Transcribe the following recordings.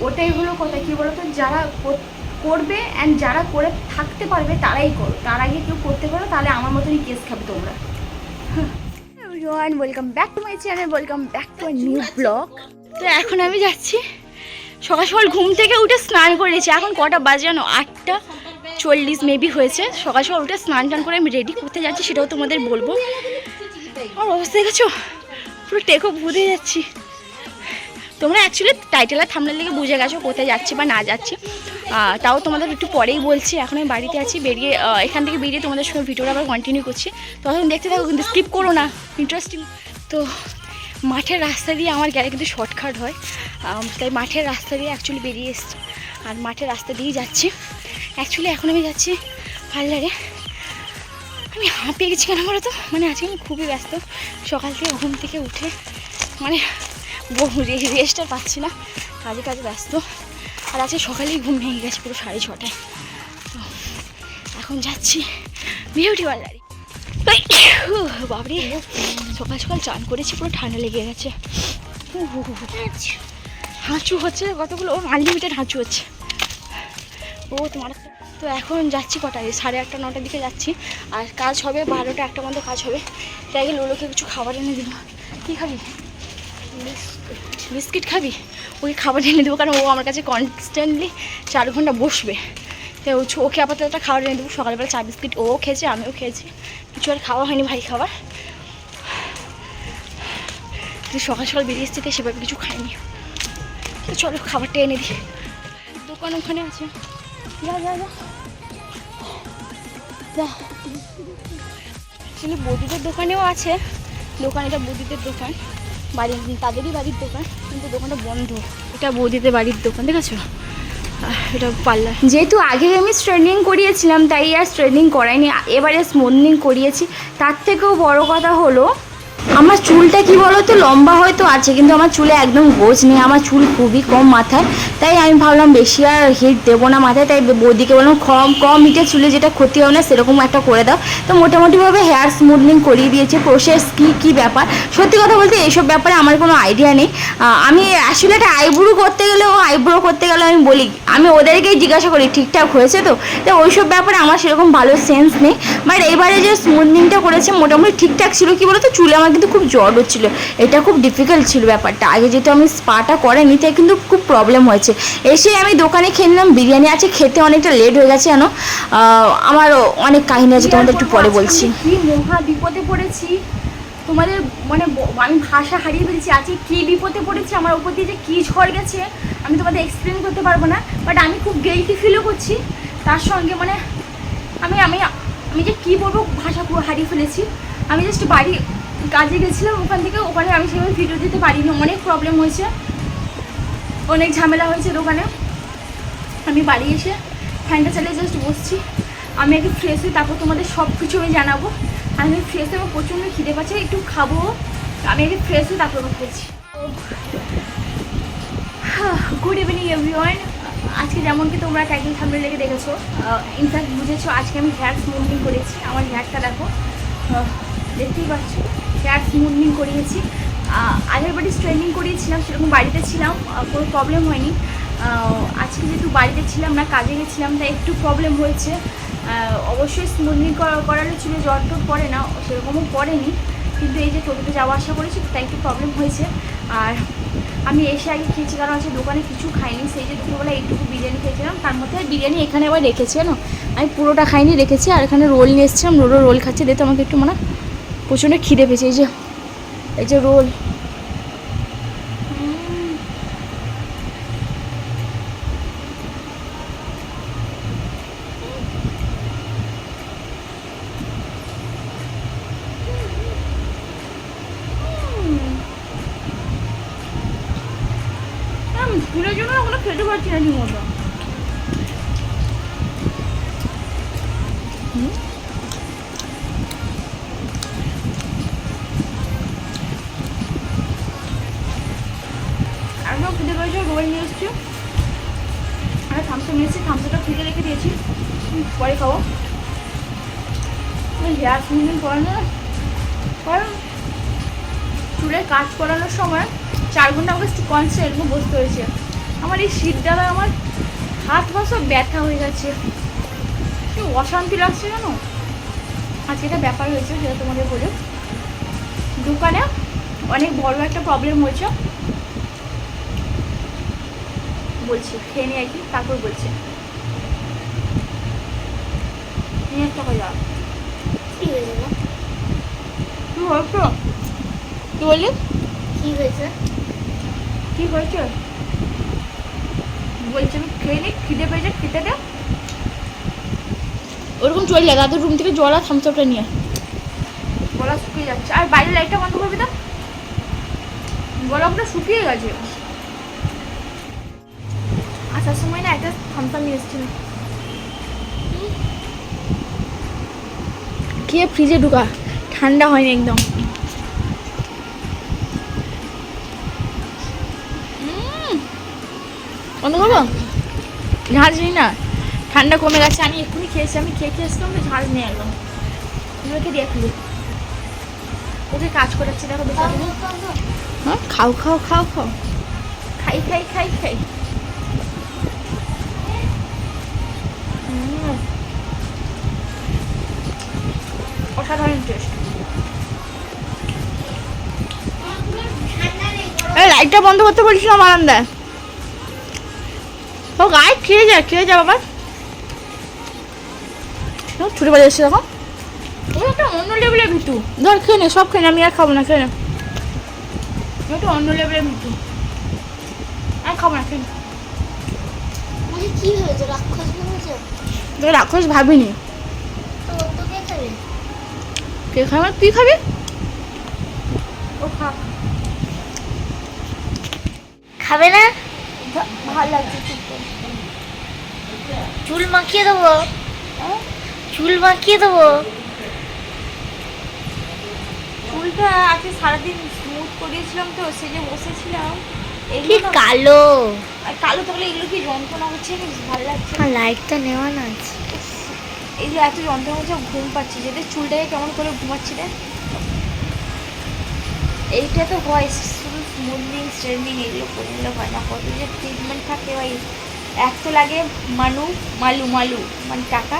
ওটাই হলো কথা কি বলতো? যারা কর- করবে অ্যান্ড যারা করে থাকতে পারবে তারাই করো তার আগে কেউ করতে পারো তাহলে আমার মতনই কেস খাবে তোমরা। Welcome back to my channel welcome back to my new blog তো এখন আমি যাচ্ছি সকাল সকাল ঘুম থেকে উঠে স্নান করেছি। এখন কটা বাজে জানো? আটটা চল্লিশ মেবি হয়েছে। সকাল সকাল উঠে স্নান টান করে আমি রেডি করতে যাচ্ছি সেটাও তোমাদের বলব। আমার অবস্থা দেখেছ? পুরো টেকো বুঝে যাচ্ছি। তোমরা অ্যাকচুয়ালি টাইটেল আর থামনের লেগে বুঝে গেছো কোথায় যাচ্ছি বা না যাচ্ছি। তাও তোমাদের একটু পরেই বলছি, এখন আমি বাড়িতে আছি, বেরিয়ে এখান থেকে বেরিয়ে তোমাদের সঙ্গে ভিডিওটা আবার কন্টিনিউ করছি। তখন দেখতে থাকো, কিন্তু স্কিপ করো না ইন্টারেস্টিং তো মাঠের রাস্তা দিয়ে আমার গেলে কিন্তু শর্টকাট হয়। তাই মাঠের রাস্তা দিয়ে অ্যাকচুয়ালি বেরিয়ে এসছি। আর মাঠের রাস্তা দিয়েই যাচ্ছি। অ্যাকচুয়ালি এখন আমি যাচ্ছি পার্লারে আমি হাঁপিয়ে গেছি কেন বলো তো? মানে আজকে আমি খুবই ব্যস্ত। সকাল থেকে ঘুম থেকে উঠে মানে রেস্ট পাচ্ছি না। কাজে কাজে ব্যস্ত। আর আজকে সকালেই ঘুম ভেঙে গেছে পুরো সাড়ে ছটায়। তো এখন যাচ্ছি বিউটি পার্লারে বাবরে সকাল সকাল চান করেছি, পুরো ঠান্ডা লেগে গেছে। হাঁচু হচ্ছে, কতগুলো? ও আনলিমিটেড হাঁচু হচ্ছে। ও, তোমার তো এখন যাচ্ছি কটায়? সাড়ে আটটা, নটার দিকে যাচ্ছি। আর কাজ হবে, বারোটা, একটা মধ্যে কাজ হবে। তাই লোলোকে কিছু খাবার এনে দিব কী খাবি? বিস্কিট খাবি? ওকে খাবার এনে দেবো, কারণ ও আমার কাছে কনস্ট্যান্টলি চার ঘণ্টা বসবে। তো ওকে আপাতত একটা খাবার এনে দেবো, সকালবেলা চা, বিস্কিট। ও খেয়েছে, আমিও খেয়েছি। কিছু আর খাওয়া হয়নি ভাই খাবার। তুই সকাল সকাল বেরিয়ে এসছি সেভাবে কিছু খাইনি। চলো, খাবারটা এনে দিই। দোকান ওখানে আছে। বৌদিদের দোকানেও আছে। দোকান, এটা বৌদিদের দোকান। বাড়ির তাদেরই বাড়ির দোকান, কিন্তু দোকানটা বন্ধ। এটা বৌদিতে বাড়ির দোকান, দেখেছ? এটা পার্লার। যেহেতু আগে আমি স্ট্রেনিং করিয়েছিলাম, তাই আর স্ট্রেনিং করাইনি, এবারে স্মুথনিং করিয়েছি। তার থেকেও বড় কথা হলো আমার চুলটা কি বলো তো লম্বা হয়তো আছে, কিন্তু আমার চুলে একদম গোছ নেই। আমার চুল খুবই কম মাথায়। তাই আমি ভাবলাম বেশি আর হিট দেবো না মাথায়। তাই বৌদিকে বললাম, কম কম হিটে চুলে যেটা ক্ষতি হবে না, সেরকম একটা করে দাও। তো মোটামুটিভাবে হেয়ার স্মুথনিং করিয়ে দিয়েছে। প্রসেস কী কী ব্যাপার? সত্যি কথা বলতে এইসব ব্যাপারে আমার কোনো আইডিয়া নেই। আমি আসলে একটা আইব্রো করতে গেলেও আইব্রো করতে গেলে আমি বলি, আমি ওদেরকেই জিজ্ঞাসা করি, ঠিকঠাক হয়েছে তো? তো ওইসব ব্যাপারে আমার সেরকম ভালো সেন্স নেই। বাট এবারে যে স্মুথনিংটা করেছে, মোটামুটি ঠিকঠাক ছিল। কি বলতো? চুলে আমার কিন্তু খুব জ্বর হচ্ছিল, এটা খুব ডিফিকাল্ট ছিল ব্যাপারটা। আগে যেহেতু আমি স্পাটা করেনি তাই কিন্তু খুব প্রবলেম হয়েছে। এসে আমি দোকানে খেয়ে নিলাম, বিরিয়ানি আছে, খেতে অনেকটা লেট হয়ে গেছে জানো। আমার অনেক কাহিনী আছে, তোমাদের একটু পরে বলছি। মহা বিপদে পড়েছি? তোমাদের মানে আমি ভাষা হারিয়ে ফেলেছি, আজকে কী বিপদে পড়েছি, আমার উপর দিয়ে যে কী ঝড় গেছে, আমি তোমাদের এক্সপ্লেন করতে পারব না। বাট আমি খুব গেলটি ফিলও করছি, তার সঙ্গে মানে আমি আমি আমি যে কী বলব, ভাষা হারিয়ে ফেলেছি। আমি জাস্ট বাড়ি কাজে গেছিলাম ওখান থেকে, ওখানে আমি সেভাবে ভিডিও দিতে পারিনি। অনেক প্রবলেম হয়েছে। অনেক ঝামেলা হয়েছে দোকানে। আমি বাড়ি এসে ফ্যানটা চালিয়ে জাস্ট বসছি। আমি আগে ফ্রেশ তারপর তোমাদের সব কিছু আমি জানাব। আমি ফ্রেশ হয়ে প্রচণ্ড খিদে পাচ্ছে, একটু খাব। আমি আগে ফ্রেশ হই তারপর খেয়েছি গুড ইভিনিং এভরিওয়ান আজকে যেমন কি তোমরা টাইটেল সামনে লেগে দেখেছ ইনফ্যাক্ট বুঝেছ, আজকে আমি হেয়ার স্মুথনিং করেছি। আমার হেয়ারটা দেখো। দেখতেই পাচ্ছ। হেয়ার স্মুথনিং করিয়েছি। আগের বাড়ি স্ট্রেনিং করিয়েছিলাম, সেরকম বাড়িতে ছিলাম কোনো প্রবলেম হয়নি। আজকে যেহেতু বাড়িতে ছিলাম না, কাজে গেছিলাম, তাই একটু প্রবলেম হয়েছে। অবশ্যই স্মুথনিং করালে চুলে জ্বর টর পড়ে না, সেরকমও পড়েনি। কিন্তু এই যে টোটোতে যাওয়া আসা করেছি, তাই একটু প্রবলেম হয়েছে। আর আমি এসে আগে খেয়েছি, কারণ হচ্ছে দোকানে কিছু খাইনি, সেই যে দুপুরবেলা এইটুকু বিরিয়ানি খেয়েছিলাম, তার মধ্যে বিরিয়ানি এখানে আবার রেখেছি, জানো? আমি পুরোটা খাইনি, রেখেছি, আর এখানে রোল নিয়ে এসেছিলাম রোলও রোল খাচ্ছে দেখতে আমাকে একটু মানে। প্রচণ্ড খিদে পেয়েছে এই যে এই যে রোল ফুলের জন্য কোনো খেতে পারছি না ঠিক মতো হেয়ার স্মুথিং করানো কারণ চুলের কাজ করানোর সময় চার ঘণ্টা আমাকে কনস্ট্যান্ট এরকম বসতে হয়েছে। আমার এই শীত দ্বারা আমার হাত পা সব ব্যথা হয়ে গেছে। কি অশান্তি লাগছে জানো? আজকে একটা ব্যাপার হয়েছে, সেটা তোমাদের বলে। দোকানে অনেক বড় একটা প্রবলেম হয়েছে। বলছি, খেয়ে নিয়ে আর কি তারপর বলছি। নিয়ে একটা কথা কি হয়েছে গো? কি হয়েছে? কি বললি? কি হয়েছে? কি হয়েছে? বলছি আমি খেয়ে নি খিদে পেয়েছে খেতে দে। ওরকম চলে যায় দাদুর রুম থেকে জল আর থামসাপটা নিয়ে গলা শুকিয়ে যাচ্ছে। আর বাইরের লাইটটা বন্ধ করবি তো? গলা পুরো শুকিয়ে গেছে। আসার সময় না একটা থামসাপ নিয়ে এসেছিল। খেয়ে ফ্রিজে ঢুকা। ঠান্ডা হয়নি একদম। বন্ধ করব ঝাঁজ নেই না? ঠান্ডা কমে গেছে আমি এক্ষুনি খেয়েছি আমি খেয়ে খেয়ে আসলাম তো ঝাঁজ নেই একদম। ওকে দেখলি ওকে কাজ করাচ্ছি দেখো হ্যাঁ? খাও খাও খাও খাও। খাই খাই খাই খাই। অসাধারণ টেস্ট লাইটটা বন্ধ করতে বলছিলাম আরামদায়। ও গায়ে খেয়ে যা খেয়ে যা বাবা। ছুটে বাজে এসছে দেখো। ও একটা অন্য লেভেলের ভিতু। ধর খেয়ে নে সব খেয়ে নে আমি আর খাব না খেয়ে নে। একটা অন্য লেভেলের ভিতু। আর খাব না খেয়ে কি হয়েছে? রাক্ষস হয়েছে রাক্ষস ভাবিনি। কে খাবে? তুই খাবি? ও খা। খাবে না? ভালো লাগছে চুল মাখিয়ে দেবো। হ্যাঁ? চুল মাখিয়ে দেবো। চুলটা আজকে সারাদিন স্মুথ করিয়েছিলাম তো সেজে বসেছিলাম কি কালো। আর কালো থাকলে এগুলো কি যন্ত্রণা হচ্ছে ভালো লাগছে না। লাইটটা নেওয়া না আছে এই যে এত যন্ত্রণা হচ্ছে ঘুম পাচ্ছি। যেতে চুলটাকে কেমন করে ঘুমাচ্ছি রে এইটা তো হয় শুধু স্মুথনিং স্ট্রেনিং এগুলো করলে হয় না। কত যে ট্রিটমেন্ট থাকে ভাই। এক তো লাগে মানু মালু মালু মানে টাকা।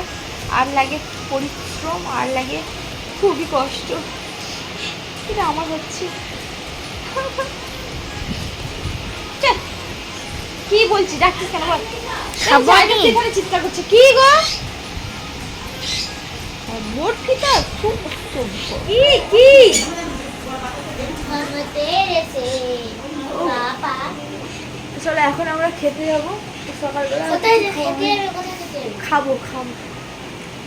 আর লাগে পরিশ্রম আর লাগে খুবই কষ্ট। কিন্তু আমার হচ্ছে। কি বলছি ডাকছিস কেন? বল। এখানে চিৎকার করছে। কি গো? বোর্ড ফিটা খুব কি কি? এখন আমরা খেতে যাব। সকালবেলা খাব। খাব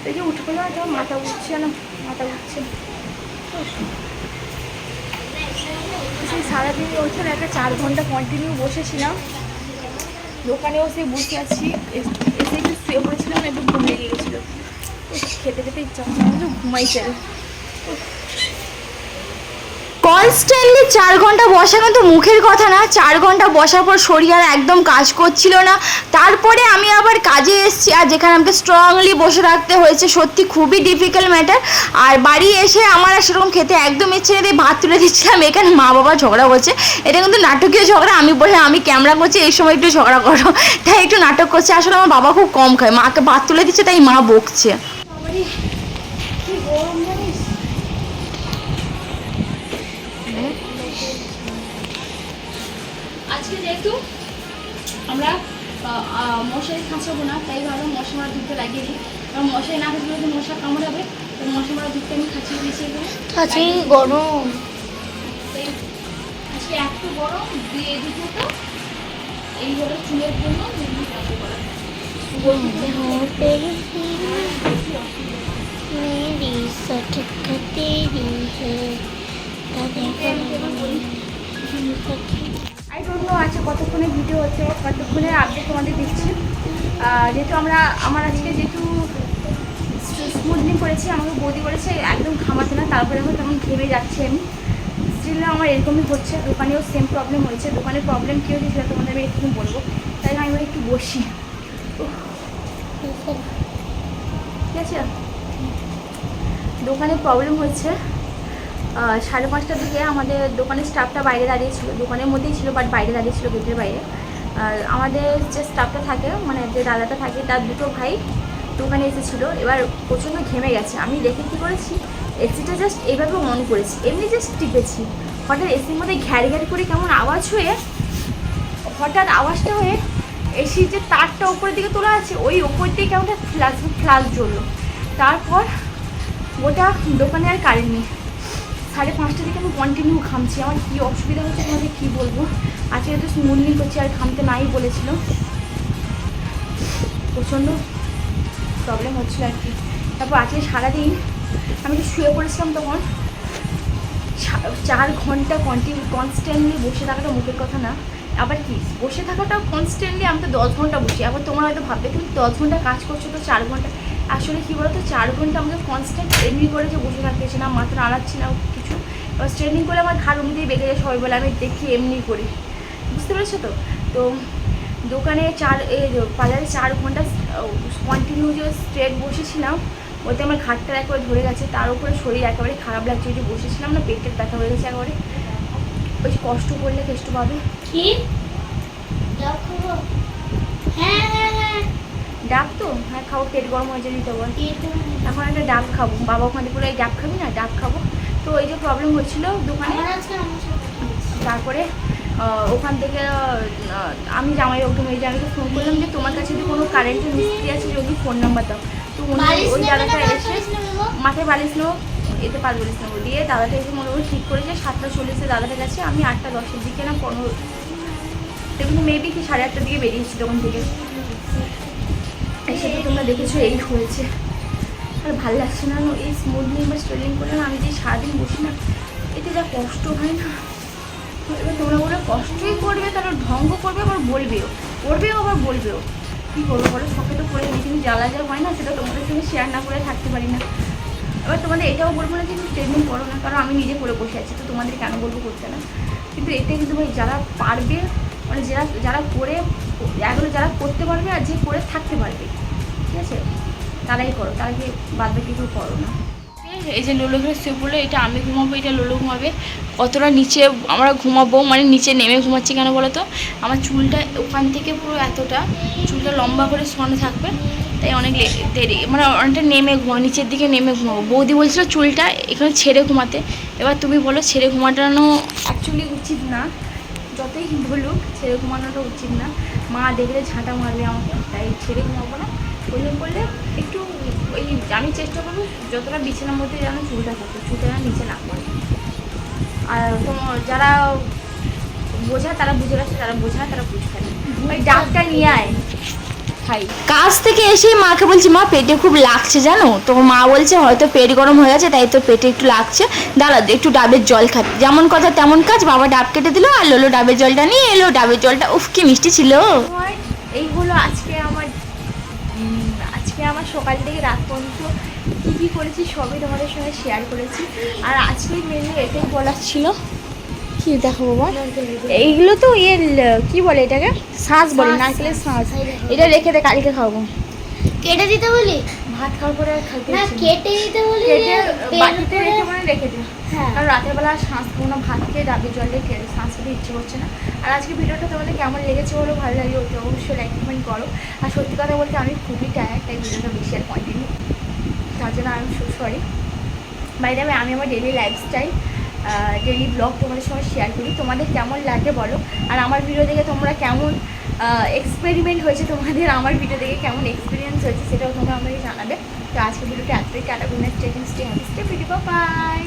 এই যে উঠে পড়লাম তো মাথা উঠছে না মাথা উঠছে সেই সারাদিন ওঠে একটা চার ঘণ্টা কন্টিনিউ বসেছিলাম। দোকানেও সেই বসে আছি। এসে একটু শুয়ে পড়েছিলাম একটু ঘুম লেগে গেছিল উফ, খেতে খেতে ইচ্ছা হচ্ছে ঘুমাই চাই কনস্ট্যান্টলি চার ঘণ্টা বসানো তো মুখের কথা না। চার ঘণ্টা বসার পর শরীর আর একদম কাজ করছিল না। তারপরে আমি আবার কাজে এসেছি আর যেখানে আমাকে স্ট্রংলি বসে রাখতে হয়েছে, সত্যি খুবই ডিফিকাল্ট ম্যাটার আর বাড়ি এসে আমার আর সেরকম খেতে একদম ইচ্ছে নেই ভাত তুলে দিচ্ছিলাম এখানে মা বাবা ঝগড়া করছে। এটা কিন্তু নাটকীয় ঝগড়া, আমি বলে আমি ক্যামেরা করছি, এই সময় একটু ঝগড়া করো। তাই একটু নাটক করছে। আসলে আমার বাবা খুব কম খায়। মাকে ভাত তুলে দিচ্ছে, তাই মা বকছে। আজকে যেহেতু আমরা মশারি খাঁচাবো না তাই ভাবে মশা মারা দুধটা লাগিয়ে দিই। কারণ মশারি না খাঁচলে তো মশা কামড় হবে তো মশা মারা দুধটা আমি খাঁচিয়ে দিয়েছি এখানে। গরম। আজকে এত গরম দিয়ে দুটো তো এই হলো চুলের জন্য তেরি হ্যাঁ আই ডোন্ট নো আছে কতক্ষণে ভিডিও হচ্ছে কতক্ষণের আপডেট তোমাদের দিচ্ছি। যেহেতু আমরা আমার আজকে যেহেতু স্মুথনিং করেছি আমাকে বৌদি করেছে একদম ঘামাতে না তারপরে আমি তেমন ঘেমে যাচ্ছি আমি। স্টিল আমার এরকমই হচ্ছে দোকানেও সেম প্রবলেম হয়েছে। দোকানের প্রবলেম কী হয়েছে সেটা তোমাদের আমি একটু বলব। তাই আমি এবার একটু বসি। ঠিক আছে। দোকানে প্রবলেম হচ্ছে। আহ, সাড়ে পাঁচটার দিকে আমাদের দোকানের স্টাফটা বাইরে দাঁড়িয়ে ছিল। দোকানের মধ্যেই ছিল বাট বাইরে দাঁড়িয়ে ছিল গেটের বাইরে। আমাদের যে স্টাফটা থাকে মানে যে দাদাটা থাকে, তার দুটো ভাই দোকানে এসেছিল। এবার প্রচণ্ড ঘেমে গেছে। আমি দেখে কী করেছি? এসিটা জাস্ট এইভাবে অন করেছি। এমনি জাস্ট টিপেছি। হঠাৎ এসির মধ্যে ঘ্যারি ঘ্যারি করে কেমন আওয়াজ হয়ে, হঠাৎ আওয়াজটা হয়ে এসির যে তারটা উপরের দিকে তোলা আছে, ওই ওপর দিয়ে কেমন ফ্ল্যাশ ফ্ল্যাশ জ্বললো। তারপর ওটা দোকানে আর কারেন্ট নেই। সাড়ে পাঁচটা থেকে আমি কন্টিনিউ ঘামছি। আমার কী অসুবিধা হচ্ছে তোমাকে কী বলব? আজকে তো স্মুথলি করছি, আর ঘামতে নাই বলেছিল। প্রচণ্ড প্রবলেম হচ্ছিল আর কি। তারপর আজকে সারাদিন আমি তো শুয়ে পড়েছিলাম তখন। চার ঘণ্টা কন্টিনিউ কনস্ট্যান্টলি বসে থাকাটা মুখের কথা না। আবার কি, বসে থাকাটা কনস্ট্যান্টলি আমি তো দশ ঘণ্টা বসি। আবার তোমরা হয়তো ভাববে, তুমি দশ ঘণ্টা কাজ করছ তো চার ঘণ্টা। আসলে কী বলতো, চার ঘণ্টা আমাকে কনস্ট্যান্ট এমনি করে যে বসে থাকতে না, মাথা নাড়াচ্ছি না স্ট্রেনিং করে আমার ঘাড় উমতেই বেঁকে যায় সবাই বলে আমি দেখি এমনি করি। বুঝতে পেরেছ তো? তো দোকানে চার এই পার্লারে চার ঘণ্টা কন্টিনিউ যে স্ট্রেট বসেছিলাম। ওতে আমার ঘাটটা একবারে ধরে গেছে তার উপরে শরীর একেবারে খারাপ লাগছে। যে বসেছিলাম না পেটের ব্যথা হয়ে গেছে একেবারে। ওই কষ্ট করলে কেষ্ট পাবে। কি? ডাব হ্যাঁ হ্যাঁ হ্যাঁ। তো? হ্যাঁ খাব পেট গরম হয়ে যেতে বল। এখন একটা ডাব খাব। বাবা ওখানে পুরো এই ডাব খাবি না? ডাব খাব? তো এই যে প্রবলেম হচ্ছিল দোকানে তারপরে ওখান থেকে আমি জামাই ওকে মেয়ে জামাইকে ফোন করলাম যে তোমার কাছে যদি কোনো কারেন্টের মিস্ত্রি আছে যদি ফোন নাম্বার দাও। তো উনি ওই দাদাটা এসে মাথায় বালিশ নেব এতে বলিস নেব। দিয়ে দাদাটা এসে মনে হয় ঠিক করেছে সাতটা চল্লিশে দাদাটা গেছে আমি আটটা দশের দিকে না পনেরো কিন্তু মেবি কি সাড়ে আটটার দিকে বেরিয়েছি তখন থেকে। এসে তো তোমরা দেখেছ এই হয়েছে। আর ভালো লাগছে না এই স্মুথলি বা স্ট্রেলিং করলে না আমি যে সারাদিন বসি না, এতে যা কষ্ট হয় না। এবার তোমরা বলে, কষ্টই করবে তারপর ঢঙ্গ করবে আবার বলবেও। করবেও আবার বলবেও। কী করব বলো সঙ্গে তো করে নিই কিন্তু জ্বালা যা হয় না, সেটা তোমাদের সঙ্গে শেয়ার না করে থাকতে পারি না। এবার তোমাদের এটাও বলব না যে তুমি ট্রেনিং করো না, কারণ আমি নিজে করে বসে আছি, তো তোমাদের কেন বলব করতে না? কিন্তু এতে কিন্তু ভাই যারা পারবে মানে যারা যারা করে এগুলো যারা করতে পারবে আর যে করে থাকতে পারবে, ঠিক আছে? তারাই করো, তারা কি বাদ বাকি কেউ করো না? এই যে লোলো ঘরে শুয়ে পড়ল এটা আমি ঘুমাবো, এটা লোলো ঘুমাবে। কতটা নিচে, আমরা ঘুমাবো মানে নিচে নেমে ঘুমাচ্ছি কেন বলো তো? আমার চুলটা ওখান থেকে পুরো এতটা, চুলটা লম্বা করে শোয়ানো থাকবে, তাই অনেক দেরি মানে অনেকটা নেমে ঘুমা নিচের দিকে নেমে ঘুমাবো বৌদি বলছিল চুলটা এখানে ছেড়ে ঘুমাতে, এবার তুমি বলো ছেড়ে ঘুমাটানো অ্যাকচুয়ালি উচিত না। যতই বলুক, ছেড়ে ঘুমানোটা উচিত না। মা দেখলে ঝাঁটা মারবে আমাকে, তাই ছেড়ে ঘুমাবো না। ওই জন্য করলে একটু ওই আমি চেষ্টা করব যতটা বিছানার মধ্যে যেন চুলটা থাকে চুলটা যেন নিচে না পড়ে। আর তোমার যারা বোঝা তারা বুঝে গেছে যারা বোঝা তারা বুঝবে না ওই ডাকটা নিয়ে আয় খাই। কাজ থেকে এসেই মাকে বলছি মা পেটে খুব লাগছে জানো? তো মা বলছে হয়তো পেট গরম হয়ে গেছে তাই তো পেটে একটু লাগছে। দাঁড়া একটু ডাবের জল খাতে যেমন কথা তেমন কাজ বাবা ডাব কেটে দিল আর লোলো ডাবের জলটা নিয়ে এলো। ডাবের জলটা উফ কি মিষ্টি ছিল। এই হলো আজকে আমার আজকে আমার সকাল থেকে রাত পর্যন্ত কী কী করেছি সবই তোমাদের সঙ্গে শেয়ার করেছি। আর আজকে মেনলি এটাই বলার ছিল। কি দেখো বাবা? এইগুলো তো ইয়ে ল- কি বলে এটাকে? শাঁস বলে নারকেলের শাঁস। এটা রেখে দে কালকে খাব। কেটে দিতে বলি? ভাত খাওয়ার পরে আর খাইতে না কেটে দিতে বলি কেটে বাটিতে রেখে মানে রেখে দে হ্যাঁ কারণ রাতের বেলা আর শাঁস খাব না ভাত খেয়ে ডাবের জল খেয়ে শাঁস খেতে ইচ্ছে করছে না। আর আজকে ভিডিওটা তোমাদের কেমন লেগেছে বলো ভালো লাগে ওটা অবশ্যই লাইক কমেন্ট করো। আর সত্যি কথা বলতে আমি খুবই টায়ার্ড তাই ভিডিওটা বেশি আর কন্টিনিউ তার জন্য আমি সো সরি বাইরে আমি আমি আমার ডেলি লাইফস্টাইল ডেলি ব্লগ তোমাদের সঙ্গে শেয়ার করি। তোমাদের কেমন লাগে বলো? আর আমার ভিডিও দেখে তোমরা কেমন এক্সপেরিমেন্ট হয়েছে তোমাদের? আমার ভিডিও দেখে কেমন এক্সপিরিয়েন্স হয়েছে সেটাও তোমরা আমাকে জানাবে। তো আজকে ভিডিওটা এতটাই। Tata night stay stay happy stay video bye